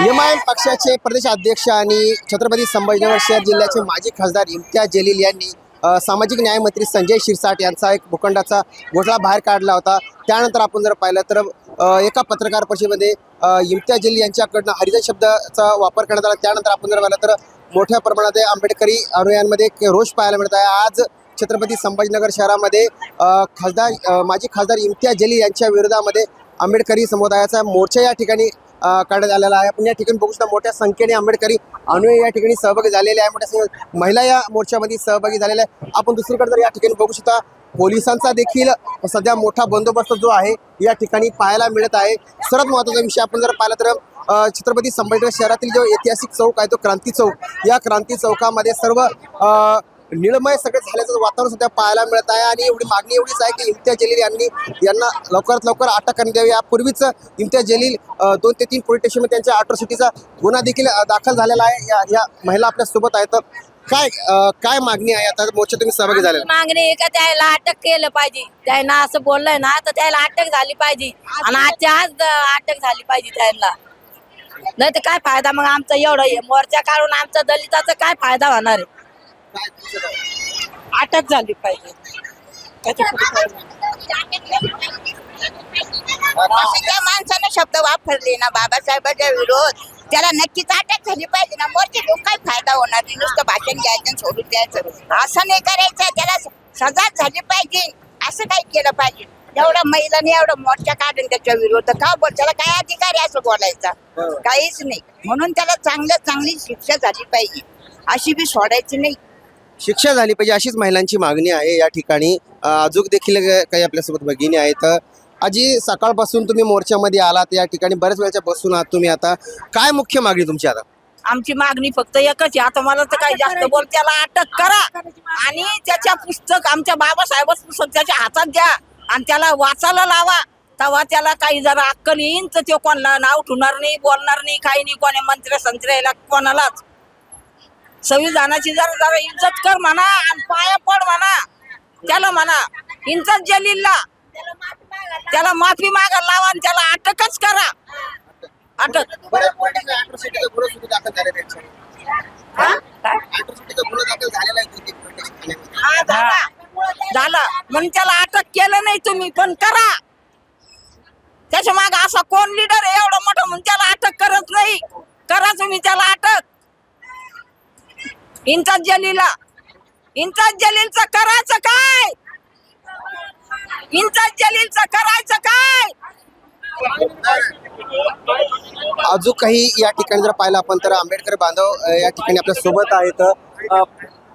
M I पक्षाचे प्रदेश अध्यक्ष आणि छत्रपती संभाजीनगर शहर जिल्ह्याचे माजी खासदार इम्तियाज जलील यांनी सामाजिक न्यायमंत्री संजय शिरसाट यांचा एक भूखंडाचा घोटाळा बाहेर काढला होता. त्यानंतर आपण जर पाहिलं तर एका पत्रकार परिषदेमध्ये अ, इम्तियाज जलील यांच्याकडनं हरिजन शब्दाचा वापर करण्यात आला. त्यानंतर आपण जर पाहिलं तर मोठ्या प्रमाणात आंबेडकरी अनुयायांमध्ये रोष पाहायला मिळत आहे. आज छत्रपती संभाजीनगर शहरामध्ये खासदार माजी खासदार इम्तियाज जलील यांच्या विरोधामध्ये आंबेडकरी समुदायाचा मोर्चा या ठिकाणी काढण्यात आलेला आहे. आपण या ठिकाणी बघू शकता मोठ्या संख्येने आंबेडकरी अनुयायी या ठिकाणी सहभागी झालेले आहे. मोठ्या संख्येने महिला या मोर्चामध्ये सहभागी झालेल्या आहे. आपण दुसरीकडे जर या ठिकाणी बघू शकता पोलिसांचा देखील सध्या मोठा बंदोबस्त जो आहे या ठिकाणी पाहायला मिळत आहे. सर्वात महत्त्वाचा विषय आपण जर पाहिला तर छत्रपती संभाजीनगर शहरातील जो ऐतिहासिक चौक आहे तो क्रांती चौक. या क्रांती चौकामध्ये सर्व निळमय सगळं झाल्याचं वातावरण सध्या पाहायला मिळत आहे आणि एवढी मागणी एवढीच आहे की इम्तियाज जलील यांनी यांना लवकरात लवकर अटक करण्यात यावी यापूर्वीच इम्तियाज जलील दोन ते तीन पोलीस स्टेशनमध्ये त्यांच्या अट्रॉसिटीचा गुन्हा देखील दाखल झालेला आहे. या या महिला आपल्यासोबत आहेत. काय काय मागणी आहे? आता मोर्चा तुम्ही सहभागी झाले. मागणी का त्याला अटक केलं पाहिजे? त्यांना असं बोललंय ना तर त्याला अटक झाली पाहिजे. आणि आजच्या आज अटक झाली पाहिजे त्याला नाही तर काय फायदा मग आमचा एवढा मोर्चा काढून आमचा दलिताचा काय फायदा होणार आहे? अटक झाली पाहिजे. त्याच्या. त्या माणसानं शब्द वापरले ना बाबासाहेबांच्या विरोध. त्याला नक्कीच अटक झाली पाहिजे ना मोर्चे घेऊन काय फायदा होणार? नाही नुसतं भाषण घ्यायचं आणि सोडून द्यायचं. असं नाही करायचं त्याला सजा झाली पाहिजे. असं काय केलं पाहिजे. एवढा महिलाने एवढा मोर्चा काढून त्याच्या विरोध. का बोल त्याला काय अधिकार आहे असं बोलायचा? काहीच नाही. म्हणून त्याला चांगलं चांगली शिक्षा झाली पाहिजे. अशी बी सोडायची नाही. शिक्षा झाली पाहिजे अशीच महिलांची मागणी आहे या ठिकाणी. अ, अजून देखील काही आपल्यासोबत भगिनी आहेत. आजी सकाळपासून तुम्ही मोर्चामध्ये आलात या ठिकाणी बऱ्याच वेळच्या बसून आहात तुम्ही आता. काय मुख्य मागणी तुमची आता? आमची मागणी फक्त एकच आहे. आता मला तर काही जास्त बोल त्याला अटक करा. आणि त्याच्या पुस्तक आमच्या बाबासाहेब पुस्तक त्याच्या हातात द्या. आणि त्याला वाचायला लावा. तेव्हा त्याला काही जरा अक्कल येईन तर तो कोणाला नाव ठेवणार नाही बोलणार नाही काही नाही. कोणी मंत्र्या संत्र्याला कोणालाच. संविधानाची जरा जरा इज्जत कर म्हणा आणि पाया पड म्हणा. त्याला म्हणा इज्जत जलीलला. त्याला माफी मागायला लावा आणि त्याला अटकच करा. अटक. हा? हा झाला. झाला. म्हणून त्याला अटक केलं नाही तुम्ही पण करा. त्याच्या माग असा कोण लिडर आहे एवढं मोठं म्हणून त्याला अटक करत नाही. करा तुम्ही त्याला अटक. इंचाज जलीला इंचाज जलीलचं करायचं काय? इंचाज जलीलचं करायचं काय? अजून काही या ठिकाणी जर पाहिलं आपण तर आंबेडकर बांधव अ, या ठिकाणी आपल्यासोबत आहेत. अ,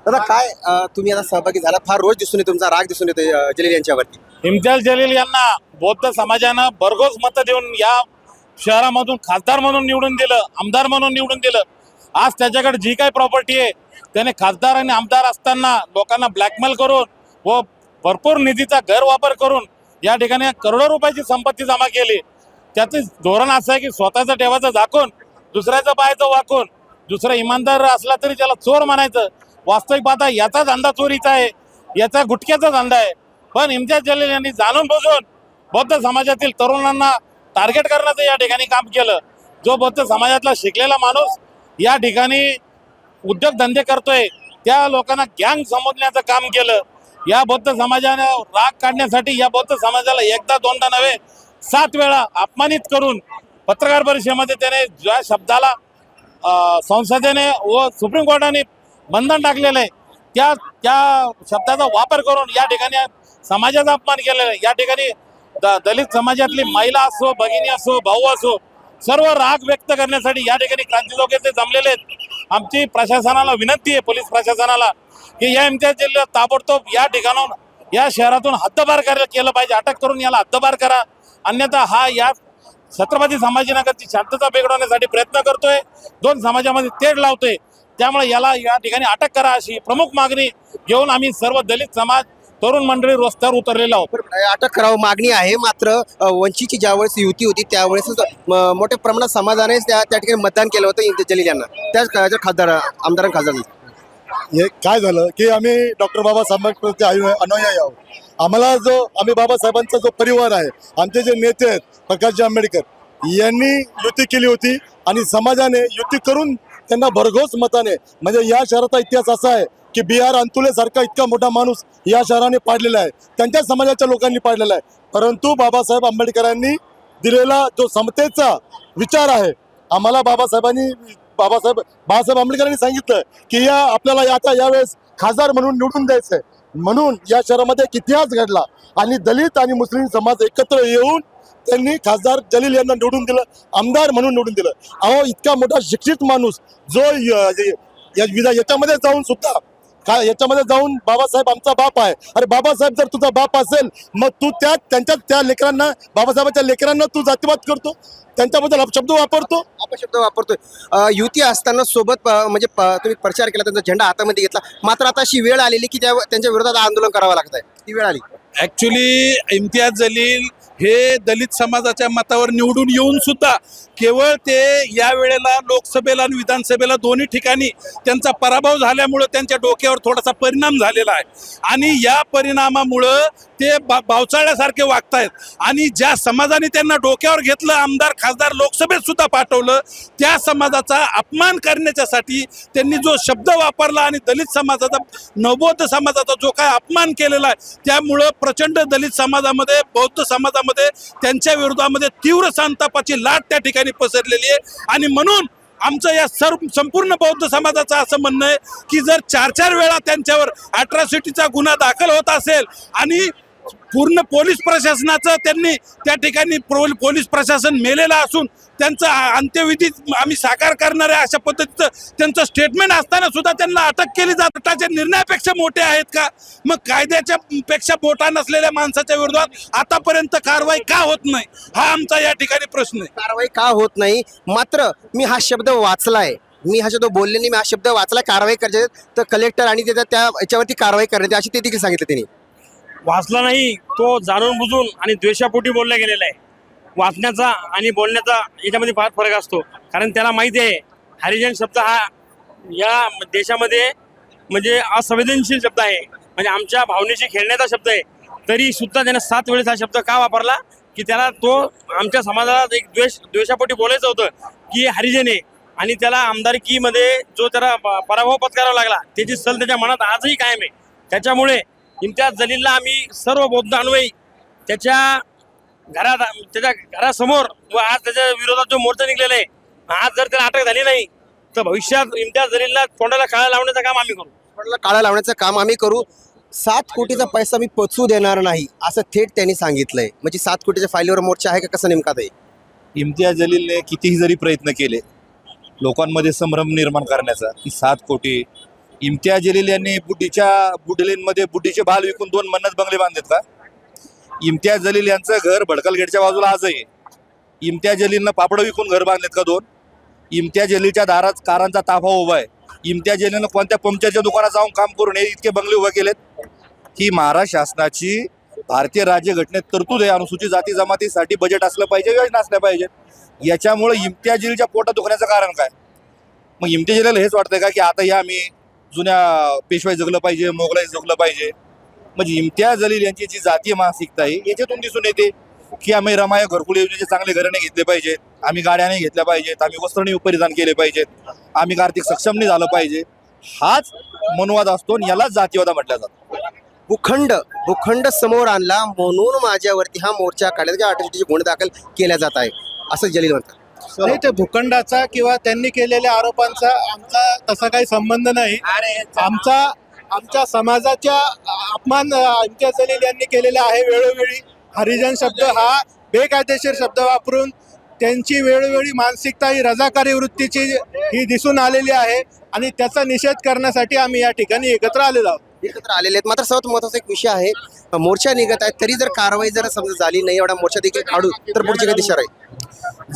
दादा काय अ, तुम्ही आता सहभागी झाला? फार रोज दिसून येतो तुमचा राग दिसून येतो अ, जलील यांच्यावरती. इम्तियाज जलील यांना बौद्ध समाजानं भरघोस मतं देऊन या शहरामधून खासदार म्हणून निवडून दिलं आमदार म्हणून निवडून दिलं. आज त्याच्याकडे जी काही प्रॉपर्टी आहे त्याने खासदार आणि आमदार असताना लोकांना ब्लॅकमेल करून व भरपूर निधीचा गैरवापर करून या ठिकाणी करोडो रुपयाची संपत्ती जमा केली. त्याचं धोरण असं आहे की स्वतःचं ठेवायचं झाकून दुसऱ्याचं पाहायचं वाकून दुसरा इमानदार असला तरी त्याला चोर म्हणायचं. वास्तविक पाहता याचा धंदा चोरीचा आहे याचा गुटक्याचा धंदा आहे. पण इम्तियाज जलील यांनी जाणून बुजून बौद्ध समाजातील तरुणांना टार्गेट करण्याचं या ठिकाणी काम केलं. जो बौद्ध समाजातला शिकलेला माणूस या ठिकाणी उद्योगधंदे करतोय त्या लोकांना गँग समजण्याचं काम केलं. या बौद्ध समाजाने राग काढण्यासाठी या बौद्ध समाजाला एकदा दोनदा नव्हे सात वेळा अपमानित करून पत्रकार परिषदेमध्ये त्याने ज्या शब्दाला संसदेने व सुप्रीम कोर्टाने बंधन टाकलेलं आहे त्या त्या शब्दाचा वापर करून या ठिकाणी समाजाचा अपमान केलेला आहे. या ठिकाणी द दलित समाजातली महिला असो भगिनी असो भाऊ असो सर्व राग व्यक्त करण्यासाठी या ठिकाणी क्रांती चौक येथे जमलेले आहेत. आमची प्रशासनाला विनंती आहे पोलीस प्रशासनाला की या इम्तियाज जिल्ह्यात ताबडतोब या ठिकाणाहून या शहरातून हद्दबार करायला केलं पाहिजे अटक करून याला हद्दबार करा. अन्यथा हा या छत्रपती संभाजीनगरची शांतता बिघडवण्यासाठी प्रयत्न करतोय. दोन समाजामध्ये तेढ लावतोय. त्यामुळे याला या ठिकाणी अटक करा अशी प्रमुख मागणी घेऊन आम्ही सर्व दलित समाज तरुण मंडळी रस्त्यावर उतरलेलो आहोत. आहे, अटक करावं मागणी आहे मात्र वंचितची ज्यावेळेस युती होती त्यावेळेस मोठ्या प्रमाणात समाजाने त्या त्या ठिकाणी मतदान केलं होतं जलील यांना. त्याच काळाच्या खासदार आमदार खासदार हे काय झालं की आम्ही डॉक्टर बाबासाहेब आंबेडकरचे आयु- अनुयायी आहोत. आम्हाला जो आम्ही बाबासाहेबांचा जो परिवार आहे आमचे जे नेते आहेत प्रकाशजी आंबेडकर यांनी युती केली होती आणि समाजाने युती करून त्यांना भरघोस मताने म्हणजे या शहराचा इतिहास असा आहे की बी आर अंतुलेसारखा इतका मोठा माणूस या शहराने पाडलेला आहे. त्यांच्या समाजाच्या लोकांनी पाडलेला आहे. परंतु बाबासाहेब आंबेडकरांनी दिलेला जो समतेचा विचार आहे आम्हाला बाबासाहेबांनी बाबासाहेब बाबासाहेब आंबेडकरांनी सांगितलं की या आपल्याला आता यावेळेस खासदार म्हणून निवडून द्यायचं आहे. म्हणून या शहरामध्ये एक इतिहास घडला आणि दलित आणि मुस्लिम समाज एकत्र येऊन त्यांनी खासदार जलील यांना निवडून दिलं आमदार म्हणून निवडून दिलं. अहो इतका मोठा शिक्षित माणूस जो य- या याच्यामध्ये जाऊन सुद्धा काय याच्यामध्ये जाऊन बाबासाहेब आमचा बाप आहे. अरे बाबासाहेब जर तुझा बाप असेल मग तू त्या त्यांच्या त्या लेकरांना बाबासाहेबांच्या लेकरांना तू जातीवाद करतो. त्यांच्याबद्दल शब्द वापरतो. आपण शब्द वापरतोय. युती असताना सोबत प- म्हणजे प- तुम्ही प्रचार केला त्यांचा झेंडा हातामध्ये घेतला. मात्र आता अशी वेळ आलेली की त्या त्यांच्या विरोधात आंदोलन करावं लागत आहे ती वेळ आली. ऍक्च्युली इम्तियाज जलील हे दलित समाजाच्या मतावर निवडून येऊन सुद्धा केवळ ते या वेळेला लोकसभेला आणि विधानसभेला दोन्ही ठिकाणी त्यांचा पराभव झाल्यामुळं त्यांच्या डोक्यावर थोडासा परिणाम झालेला आहे. आणि या परिणामामुळं ते बा बावचाळ्यासारखे वागतायत. आणि ज्या समाजाने त्यांना डोक्यावर घेतलं आमदार खासदार लोकसभेत सुद्धा पाठवलं त्या समाजाचा अपमान करण्याच्यासाठी त्यांनी जो शब्द वापरला आणि दलित समाजाचा नवबौद्ध समाजाचा जो काय अपमान केलेला आहे त्यामुळं प्रचंड दलित समाजामध्ये बौद्ध समाजामध्ये त्यांच्या विरोधामध्ये तीव्र संतापाची लाट त्या ठिकाणी पसरलेली आहे. आणि म्हणून आमचं या सर्व संपूर्ण बौद्ध समाजाचं असं म्हणणं आहे की जर चार चार वेळा त्यांच्यावर अॅट्रॉसिटीचा गुन्हा दाखल होत असेल आणि पूर्ण पोलीस प्रशासनाचं त्यांनी त्या ठिकाणी प्रो- पोलीस प्रशासन मेलेलं असून त्यांचं अंत्यविधी आम्ही साकार करणार आहे अशा पद्धतीचं त्यांचं स्टेटमेंट असताना सुद्धा त्यांना अटक केली जात. निर्णयापेक्षा मोठे आहेत का? मग कायद्याच्या पेक्षा मोठा नसलेल्या माणसाच्या विरोधात आतापर्यंत कारवाई का होत नाही? हा आमचा या ठिकाणी प्रश्न आहे. कारवाई का होत नाही? मात्र मी हा शब्द वाचलाय. मी हा शब्द बोलले नाही मी हा शब्द वाचला कारवाई करायचे तर कलेक्टर आणि त्याच्या त्या याच्यावरती कारवाई करण्यात अशी ते देखील सांगितलं त्यांनी. वाचला नाही तो जाणून बुजून आणि द्वेषापोटी बोलला गेलेला आहे. वाचण्याचा आणि बोलण्याचा याच्यामध्ये फार फरक असतो. कारण त्याला माहिती आहे हरिजन शब्द हा या देशामध्ये म्हणजे असंवेदनशील शब्द आहे. म्हणजे आमच्या भावनेशी खेळण्याचा शब्द आहे. तरी सुद्धा त्याने सात वेळेस हा शब्द का वापरला? की त्याला तो आमच्या समाजाला एक द्वेष द्वेषापोटी बोलायचं होतं की हरिजन आहे. आणि त्याला आमदारकीमध्ये जो त्याला पराभव पत्करावा लागला त्याची सल त्याच्या मनात आजही कायम आहे. त्याच्यामुळे इम्तियाज जलीलला आम्ही सर्व बौद्ध अन्वयी त्याच्या घरात त्याच्या घरासमोर व आज त्याच्या विरोधात जो मोर्चा निघलेला आहे आज जर त्याला अटक झाली नाही तर भविष्यात इम्तियाज जलीलला तोंडाला काळा लावण्याचं काम आम्ही करू. थोडं काळा लावण्याचं काम आम्ही करू. सात कोटीचा पैसा मी पचवू देणार नाही असं थेट त्यांनी सांगितलंय. म्हणजे सात कोटीच्या फाईलवर मोर्चा आहे का कसं नेमका ते? इम्तियाज जलीलने कितीही जरी प्रयत्न केले लोकांमध्ये संभ्रम निर्माण करण्याचा की सात कोटी इम्तियाज जलील यांनी बुड्डीच्या बुडलेनमध्ये बुड्डीचे बाल विकून दोन मन्नत बंगले बांधलेत का? इम्तियाज जलील यांचं घर भडकल गेटच्या बाजूला आजही आहे. इम्तियाज जलीलनं पापडं विकून घर बांधलेत का दोन? इम्तियाज जलीलच्या दारात कारांचा ताफा उभा आहे. इम्तियाज जलीलनं कोणत्या पंक्चरच्या दुकानात जाऊन काम करून हे इतके बंगले उभे केलेत? ही महाराष्ट्र शासनाची भारतीय राज्यघटनेत तरतूद आहे. अनुसूचित जाती जमातीसाठी बजेट असलं पाहिजे योजना असल्या पाहिजेत याच्यामुळे इम्तियाज जलीलच्या पोटात दुखण्याचं कारण काय? मग इम्तियाज जलील हेच वाटतंय का की आता या आम्ही जुन्या पेशवाई जगलं पाहिजे मोगलाई जगलं पाहिजे. म्हणजे इम्तियाज जलील यांची जी जातीय मानसिकता आहे याच्यातून दिसून येते की आम्ही रमाय घरकुल योजनेचे चांगले घराणे घेतले पाहिजेत आम्ही गाड्या नाही घेतल्या पाहिजेत आम्ही वस्त्रणी परिधान केले पाहिजेत आम्ही आर्थिक सक्षम नाही झालं पाहिजे. हाच मनवाद असतो आणि यालाच जातीवादा म्हटला जातो. भूखंड भूखंड समोर आणला म्हणून माझ्यावरती हा मोर्चा काढण्याचा अटॅसिटीचे गुन्हे दाखल केल्या जात आहे असं जलील म्हणतात. नाही ते भूखंडाचा किंवा त्यांनी केलेल्या आरोपांचा आमचा तसा काही संबंध नाही. आमचा आमच्या समाजाच्या अपमान इम्तियाज जलील यांनी केलेला आहे वेळोवेळी. हरिजन शब्द हा बेकायदेशीर शब्द वापरून त्यांची वेळोवेळी मानसिकता ही रजाकारी वृत्तीची ही दिसून आलेली आहे आणि त्याचा निषेध करण्यासाठी आम्ही या ठिकाणी एकत्र आलेलो आहोत. एकत्र आलेले आहेत. मात्र सर्वात महत्त्वाचा एक विषय आहे मोर्चा निघत आहे तरी जर कारवाई जर समजा झाली नाही एवढा मोर्चा देखील काढू तर पुढची काय दिशा राहील?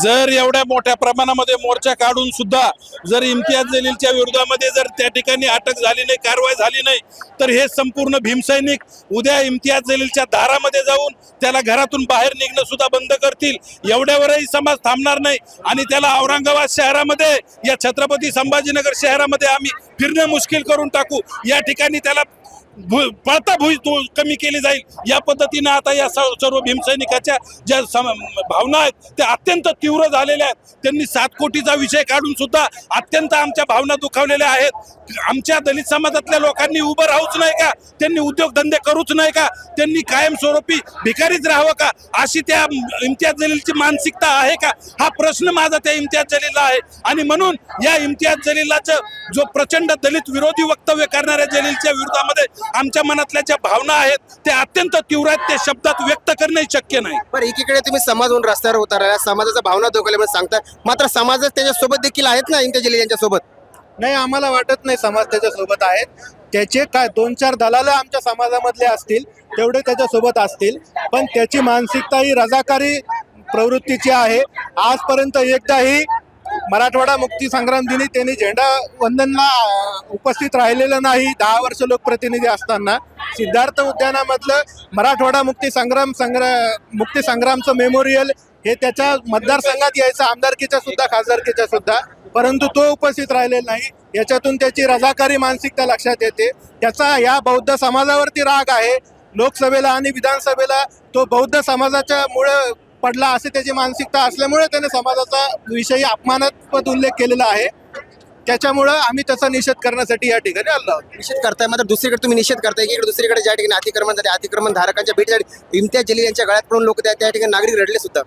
जर एवढ्या मोठ्या प्रमाणामध्ये मोर्चा काढून सुद्धा जर इम्तियाज जलीलच्या विरोधामध्ये जर त्या ठिकाणी अटक झाली नाही कारवाई झाली नाही तर हे संपूर्ण भीमसैनिक उद्या इम्तियाज जलीलच्या दारामध्ये जाऊन त्याला घरातून बाहेर निघणं सुद्धा बंद करतील. एवढ्यावरही समाज थांबणार नाही आणि त्याला औरंगाबाद शहरामध्ये या छत्रपती संभाजीनगर शहरामध्ये आम्ही फिरणं मुश्किल करून टाकू. या ठिकाणी त्याला भु- पळता कमी केली जाईल. या पद्धतीनं आता या सर्व भीमसैनिकाच्या ज्या सम भावना आहेत त्या अत्यंत तीव्र झालेल्या आहेत. त्यांनी सात कोटीचा विषय काढून सुद्धा अत्यंत आमच्या भावना दुखावलेल्या आहेत. आमच्या दलित समाजातल्या लोकांनी उभं राहूच नाही का? त्यांनी उद्योगधंदे करूच नाही का? त्यांनी कायमस्वरूपी भिकारीच राहावं का? अशी त्या इम्तियाज जलीलची मानसिकता आहे का? हा प्रश्न माझा त्या इम्तियाज जलीलला आहे. आणि म्हणून या इम्तियाज जलीलाचं जो प्रचंड दलित विरोधी वक्तव्य करणाऱ्या जलीलच्या विरोधामध्ये आमच्या मनातल्या ज्या भावना आहेत त्या अत्यंत तीव्र आहेत ते शब्दात व्यक्त करणंही शक्य नाही. बरं एकीकडे तुम्ही समाजहून रस्त्यावर उतरला समाजाचा भावना म्हणून सांगता मात्र समाज त्याच्यासोबत देखील आहेत ना जलील यांच्यासोबत? नाही आम्हाला वाटत नाही समाज त्याच्या सोबत आहेत. त्याचे काय दोन चार दलाल आमच्या समाजामधले असतील तेवढे त्याच्या सोबत असतील. पण त्याची मानसिकता ही रजाकारी प्रवृत्तीची आहे. आजपर्यंत एकदाही मराठवाडा मुक्ती संग्राम दिनी त्यांनी झेंडा वंदनला उपस्थित राहिलेलं नाही. दहा वर्ष लोकप्रतिनिधी असताना सिद्धार्थ उद्यानामधलं मराठवाडा मुक्ती संग्राम संग्रा मुक्ती संग्रामचं मेमोरियल हे त्याच्या मतदारसंघात यायचं. आमदारकीच्या सुद्धा खासदारकीच्या सुद्धा. परंतु तो उपस्थित राहिलेला नाही. याच्यातून त्याची रजाकारी मानसिकता लक्षात येते. त्याचा या बौद्ध समाजावरती राग आहे. लोकसभेला आणि विधानसभेला तो बौद्ध समाजाच्या मुळे पडला असे त्याची मानसिकता असल्यामुळे त्याने समाजाचा विषयी अपमानास्पद उल्लेख केलेला आहे. त्याच्यामुळं आम्ही त्याचा निषेध करण्यासाठी या ठिकाणी आलो आहोत. निषेध करताय मात्र दुसरीकडे तुम्ही निषेध करताय एकीकडे दुसरीकडे ज्या ठिकाणी अतिक्रमण झाले अतिक्रमण धारकांच्या भेटीसाठी इम्तियाज जलील यांच्या गळ्यात पडून लोक त्या त्या ठिकाणी नागरिक रडले सुद्धा.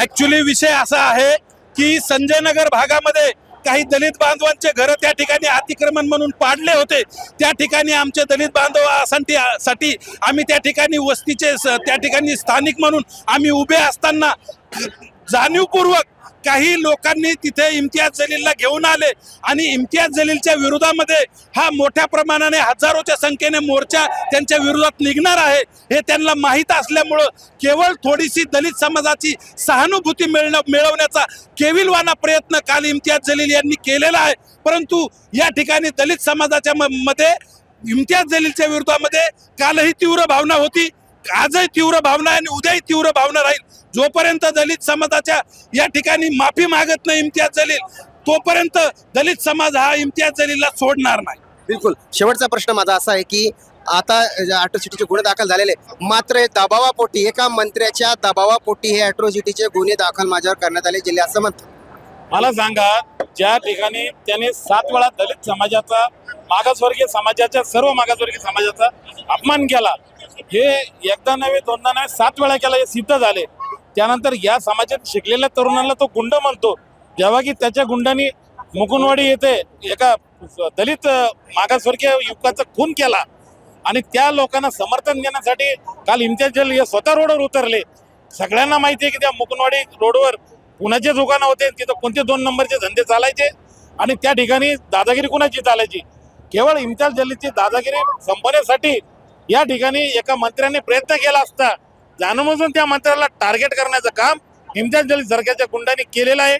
ऍक्च्युली विषय असा आहे की संजय नगर भागामध्ये काही दलित बांधवांचे घर त्या ठिकाणी अतिक्रमण म्हणून पाडले होते. त्या ठिकाणी आमचे दलित बांधवासाठी साठी आम्ही त्या ठिकाणी वस्तीचे स- त्या ठिकाणी स्थानिक म्हणून आम्ही उभे असताना जाणीवपूर्वक काही लोकांनी तिथे इम्तियाज जलीलला घेऊन आले आणि इम्तियाज जलीलच्या विरोधामध्ये हा मोठ्या प्रमाणाने हजारोच्या संख्येने मोर्चा त्यांच्या विरोधात निघणार आहे हे त्यांना माहीत असल्यामुळं केवळ थोडीशी दलित समाजाची सहानुभूती मिळणं मिळवण्याचा केविलवाना प्रयत्न काल इम्तियाज जलील यांनी केलेला आहे. परंतु या ठिकाणी दलित समाजाच्या म- मध्ये इम्तियाज जलीलच्या विरोधामध्ये कालही तीव्र भावना होती आजही तीव्र भावना आणि उद्याही तीव्र भावना राहील. जोपर्यंत दलित समाजाच्या या ठिकाणी माफी मागत नाही इम्तियाज जलील तोपर्यंत दलित समाज हा इम्तियाज जलीलला सोडणार नाही. बिलकुल. शेवटचा प्रश्न माझा असा आहे की आता अॅट्रोसिटीचे गुन्हे दाखल झालेले मात्र दबावापोटी एका मंत्र्याच्या दबावापोटी हे अॅट्रोसिटीचे गुन्हे दाखल माझ्यावर करण्यात आले. जिल्हे असं म्हणतात. मला सांगा ज्या ठिकाणी त्याने सात वेळा दलित समाजाचा मागासवर्गीय समाजाच्या सर्व मागासवर्गीय समाजाचा अपमान केला हे एकदा नव्हे दोनदा नव्हे सात वेळा केला हे सिद्ध झाले. त्यानंतर या समाजात शिकलेल्या तरुणाला तो गुंड म्हणतो. जेव्हा की त्याच्या गुंडांनी मुकुंदवाडी येथे एका दलित मागासवर्गीय युवकाचा खून केला. आणि त्या लोकांना समर्थन देण्यासाठी काल इम्तियाज जलील हे स्वतः रोडवर उतरले. सगळ्यांना माहिती आहे की त्या मुकुंदवाडी रोडवर पुण्याचे दुकानं होते. तिथं कोणते दोन नंबरचे धंदे चालायचे आणि त्या ठिकाणी दादागिरी कुणाची चालायची? केवळ इम्तियाज जलीलची दादागिरी संपवण्यासाठी या ठिकाणी एका मंत्र्याने प्रयत्न केला असता. जाणून त्या मंत्र्याला टार्गेट करण्याचं काम इम्तियाज दलित सरकारच्या गुंडांनी केलेलं आहे.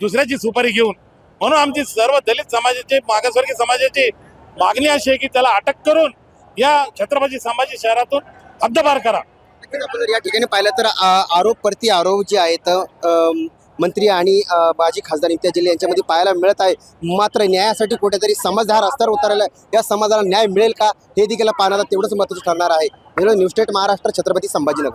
दुसऱ्याची सुपारी घेऊन. म्हणून आमची सर्व दलित समाजाची मागासवर्गीय समाजाची मागणी अशी आहे की त्याला अटक करून या छत्रपती संभाजी शहरातून हद्दपार करा. आपण जर या ठिकाणी पाहिलं तर आरोप प्रति आरोप जे आहेत मंत्री आणि बाजी माजी खासदार इम्तियाज जलील यांच्यामध्ये पाहायला मिळत आहे. मात्र न्यायासाठी कुठेतरी समाजधार रस्त्यावर उतरायला या समाजाला न्याय मिळेल का? हे देखील पाहण्याला तेवढंच महत्त्वाचं ठरणार आहे. News state Maharashtra Chhatrapati Sambhajinagar.